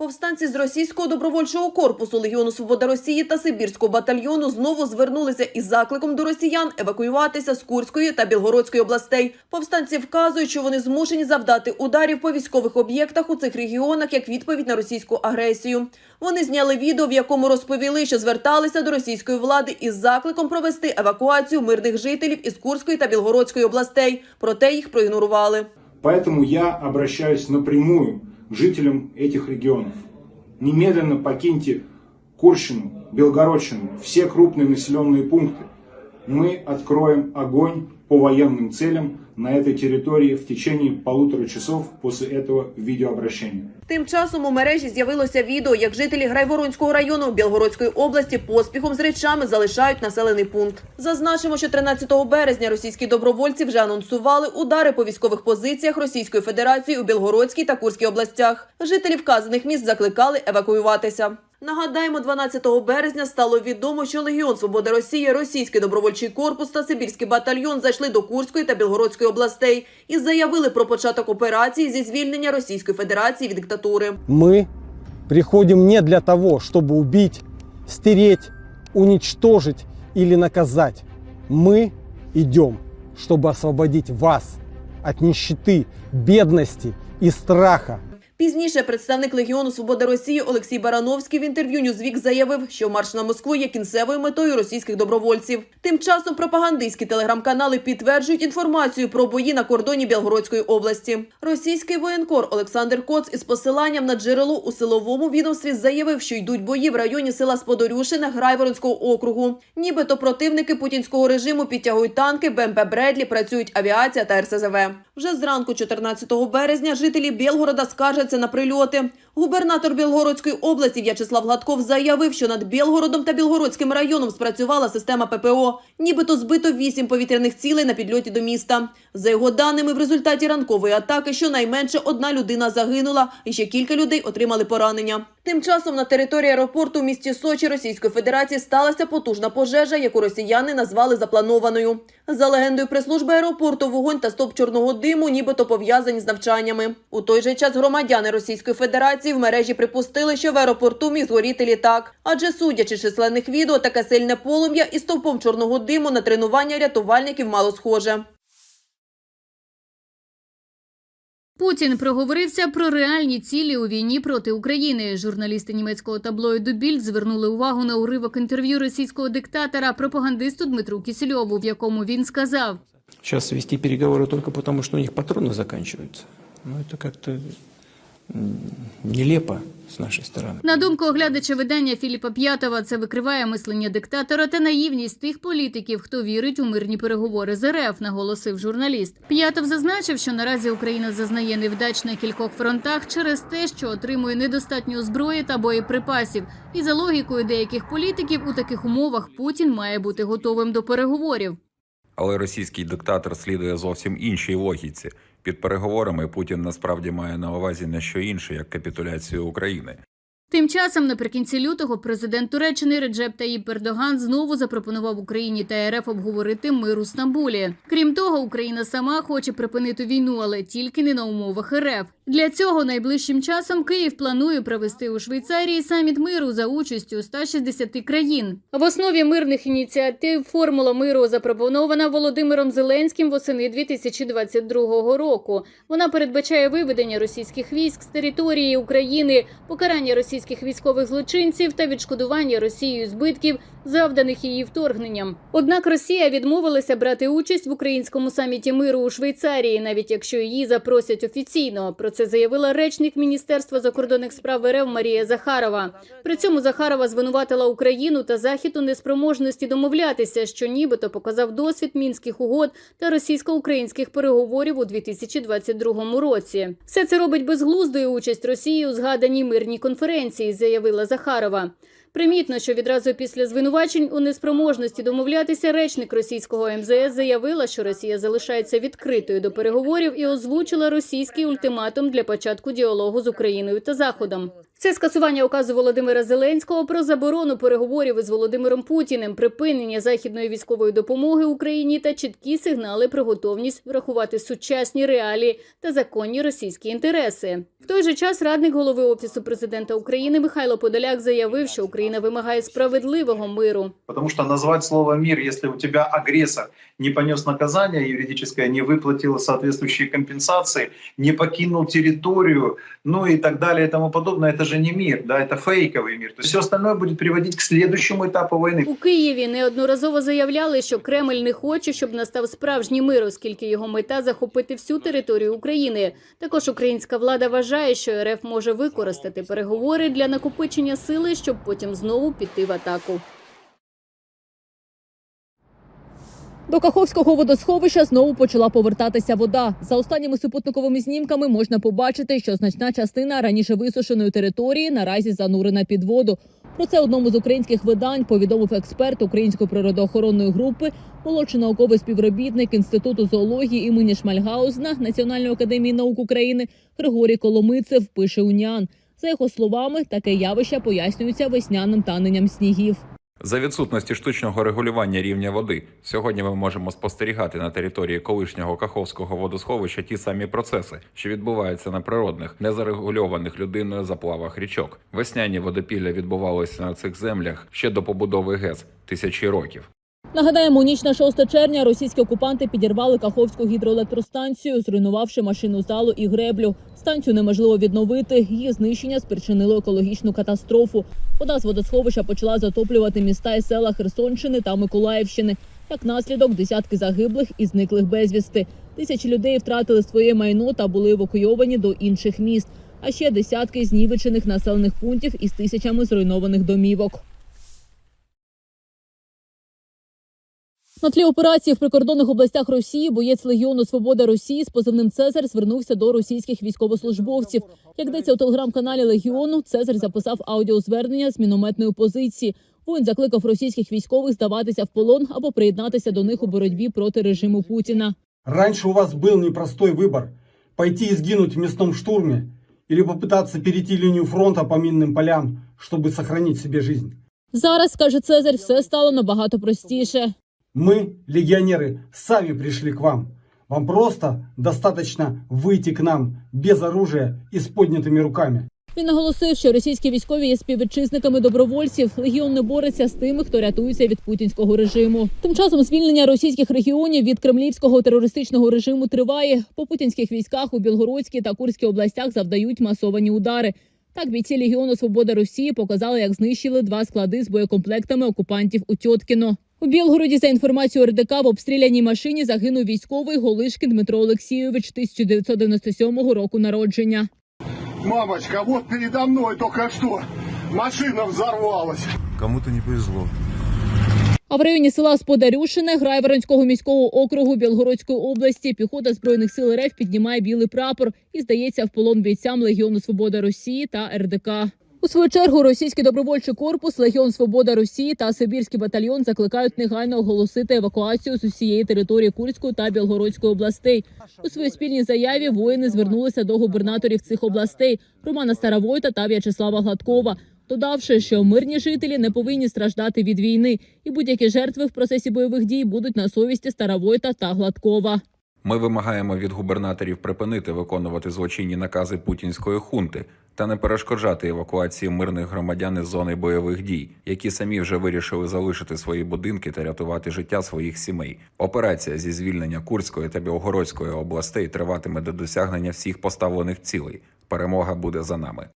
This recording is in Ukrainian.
Повстанці з російського добровольчого корпусу Легіону Свобода Росії та Сибірського батальйону знову звернулися із закликом до росіян евакуюватися з Курської та Білгородської областей. Повстанці вказують, що вони змушені завдати ударів по військових об'єктах у цих регіонах як відповідь на російську агресію. Вони зняли відео, в якому розповіли, що зверталися до російської влади із закликом провести евакуацію мирних жителів із Курської та Білгородської областей. Проте їх проігнорували. Поэтому я обращаюсь напрямую жителям этих регионов. Немедленно покиньте Курщину, Белгородщину, все крупные населенные пункты. Мы откроем огонь по военным целям на этой территории в течение полутора часов после этого видеообращения. Тим часом у мережі з'явилося відео, як жителі Грайворонського району Білгородської області поспіхом з речами залишають населений пункт. Зазначимо, що 13 березня російські добровольці вже анонсували удари по військових позиціях Російської Федерації у Білгородській та Курській областях. Жителі вказаних міст закликали евакуюватися. Нагадаємо, 12 березня стало відомо, що Легіон Свободи Росії, Російський добровольчий корпус та Сибірський батальйон зайшли до Курської та Білгородської областей і заявили про початок операції зі звільнення Російської Федерації від диктатури. Мы приходим не для того, чтобы убить, стереть, уничтожить или наказать. Мы идем, чтобы освободить вас от нищеты, бедности и страха. Пізніше представник Легіону Свобода Росії Олексій Барановський в інтерв'ю Ньюзвік заявив, що марш на Москву є кінцевою метою російських добровольців. Тим часом пропагандистські телеграм-канали підтверджують інформацію про бої на кордоні Білгородської області. Російський воєнкор Олександр Коц із посиланням на джерело у силовому відомстві заявив, що йдуть бої в районі села Сподорюшина Грайворонського округу. Нібито противники путінського режиму підтягують танки, БМП Бредлі, працюють авіація та РСЗВ. Вже зранку 14 березня жителі Білгорода скаржаться на прильоти. Губернатор Білгородської області В'ячеслав Гладков заявив, що над Білгородом та Білгородським районом спрацювала система ППО. Нібито збито вісім повітряних цілей на підльоті до міста. За його даними, в результаті ранкової атаки щонайменше одна людина загинула, і ще кілька людей отримали поранення. Тим часом на території аеропорту в місті Сочі Російської Федерації сталася потужна пожежа, яку росіяни назвали запланованою. За легендою прес-служби аеропорту, вогонь та стоп чорного диму нібито пов'язані з навчаннями. У той же час громадяни Російської Федерації в мережі припустили, що в аеропорту міг згоріти літак. Адже судячи численних відео, таке сильне полум'я і стовпом чорного диму на тренування рятувальників мало схоже. Путін проговорився про реальні цілі у війні проти України. Журналісти німецького таблоїду Більд звернули увагу на уривок інтерв'ю російського диктатора пропагандисту Дмитру Кісельову, в якому він сказав: Сейчас вести переговоры только потому, что у них патроны заканчиваются. Ну, это как-то м, нелепо с нашей стороны. на думку оглядача видання Філіпа П'ятова, це викриває мислення диктатора та наївність тих політиків, хто вірить у мирні переговори з РФ, наголосив журналіст. П'ятов зазначив, що наразі Україна зазнає невдач на кількох фронтах через те, що отримує недостатньо зброї та боєприпасів. І за логікою деяких політиків у таких умовах Путін має бути готовим до переговорів. Але російський диктатор слідує зовсім іншій логіці. Під переговорами Путін насправді має на увазі не що інше, як капітуляцію України. Тим часом, наприкінці лютого, президент Туреччини Реджеп Таїп Ердоган знову запропонував Україні та РФ обговорити мир у Стамбулі. Крім того, Україна сама хоче припинити війну, але тільки не на умовах РФ. Для цього найближчим часом Київ планує провести у Швейцарії саміт миру за участю 160 країн. В основі мирних ініціатив формула миру запропонована Володимиром Зеленським восени 2022 року. Вона передбачає виведення російських військ з території України, покарання російських військових злочинців та відшкодування Росією збитків, завданих її вторгненням. Однак Росія відмовилася брати участь в українському саміті миру у Швейцарії, навіть якщо її запросять офіційно. Про це заявила речник Міністерства закордонних справ РФ Марія Захарова. При цьому Захарова звинуватила Україну та Захід у неспроможності домовлятися, що нібито показав досвід мінських угод та російсько-українських переговорів у 2022 році. Все це робить безглуздою участь Росії у згаданій мирній конференції, заявила Захарова. Примітно, що відразу після звинувачень у неспроможності домовлятися речник російського МЗС заявила, що Росія залишається відкритою до переговорів і озвучила російський ультиматум для початку діалогу з Україною та Заходом. Це скасування указу Володимира Зеленського про заборону переговорів із Володимиром Путіним, припинення західної військової допомоги Україні та чіткі сигнали про готовність врахувати сучасні реалії та законні російські інтереси. В той же час радник голови офісу президента України Михайло Подоляк заявив, що Україна вимагає справедливого миру. Потому что назвать слово «мир», если у тебя агрессор не понес наказание юридическое, не выплатил соответствующие компенсации, не покинул территорию, ну и так далее и тому подобное, это же не мир, да, это фейковый мир. То есть все остальное будет приводить к следующему этапу войны. У Києві неодноразово заявляли, що Кремль не хоче, щоб настав справжній мир, оскільки його мета захопити всю територію України. Також українська влада вважає, що РФ може використати переговори для накопичення сили, щоб потім знову піти в атаку. До Каховського водосховища знову почала повертатися вода. За останніми супутниковими знімками можна побачити, що значна частина раніше висушеної території наразі занурена під воду. Про це одному з українських видань повідомив експерт Української природоохоронної групи, молодший науковий співробітник Інституту зоології імені Шмальгаузена Національної академії наук України Григорій Коломицев. Пише Уніан. За його словами, таке явище пояснюється весняним таненням снігів. За відсутності штучного регулювання рівня води сьогодні ми можемо спостерігати на території колишнього Каховського водосховища ті самі процеси, що відбуваються на природних, незарегульованих людиною заплавах річок. Весняні водопілля відбувалися на цих землях ще до побудови ГЕС тисячі років. Нагадаємо, у ніч на 6 червня російські окупанти підірвали Каховську гідроелектростанцію, зруйнувавши машину залу і греблю. Станцію неможливо відновити. Її знищення спричинило екологічну катастрофу. Вода з водосховища почала затоплювати міста і села Херсонщини та Миколаївщини. Як наслідок, десятки загиблих і зниклих безвісти. Тисячі людей втратили своє майно та були евакуйовані до інших міст. А ще десятки знівечених населених пунктів із тисячами зруйнованих домівок. На тлі операції в прикордонних областях Росії боєць Легіону Свобода Росії з позивним Цезарь звернувся до російських військовослужбовців. Як йдеться у телеграм-каналі Легіону, Цезарь записав аудіозвернення з мінометної позиції. Воїн закликав російських військових здаватися в полон або приєднатися до них у боротьбі проти режиму Путіна. Раньше у вас был непростой выбор – пойти и сгинуть в мясном штурме или попытаться перейти линию фронта по минным полям, чтобы сохранить себе жизнь. Зараз каже Цезарь, все стало набагато простіше. Мы, легионеры, сами пришли к вам. Вам просто достаточно выйти к нам без оружия и с поднятыми руками. Він наголосив, що російські військові є співвітчизниками добровольців. Легіон не бореться з тими, хто рятується від путінського режиму. Тим часом звільнення російських регіонів від кремлівського терористичного режиму триває. По путінських військах у Білгородській та Курській областях завдають масовані удари. Так бійці Легіону Свобода Росії показали, як знищили два склади з боєкомплектами окупантів у Тьоткіно. У Білгороді, за інформацією РДК, в обстріляній машині загинув військовий Голишкін Дмитро Олексійович 1997 року народження. Мамочка, вот передо мной только что машина взорвалась. Кому-то не повезло. А в районі села Сподарюшине Грайворонського міського округу Білгородської області піхота збройних сил РФ піднімає білий прапор і здається в полон бійцям Легіону Свобода Росії та РДК. У свою чергу російський добровольчий корпус, Легіон Свобода Росії та Сибірський батальйон закликають негайно оголосити евакуацію з усієї території Курської та Білгородської областей. У своїй спільній заяві воїни звернулися до губернаторів цих областей Романа Старовойта та В'ячеслава Гладкова, додавши, що мирні жителі не повинні страждати від війни, і будь-які жертви в процесі бойових дій будуть на совісті Старовойта та Гладкова. Ми вимагаємо від губернаторів припинити виконувати злочинні накази путінської хунти та не перешкоджати евакуації мирних громадян із зони бойових дій, які самі вже вирішили залишити свої будинки та рятувати життя своїх сімей. Операція зі звільнення Курської та Білгородської областей триватиме до досягнення всіх поставлених цілей. Перемога буде за нами.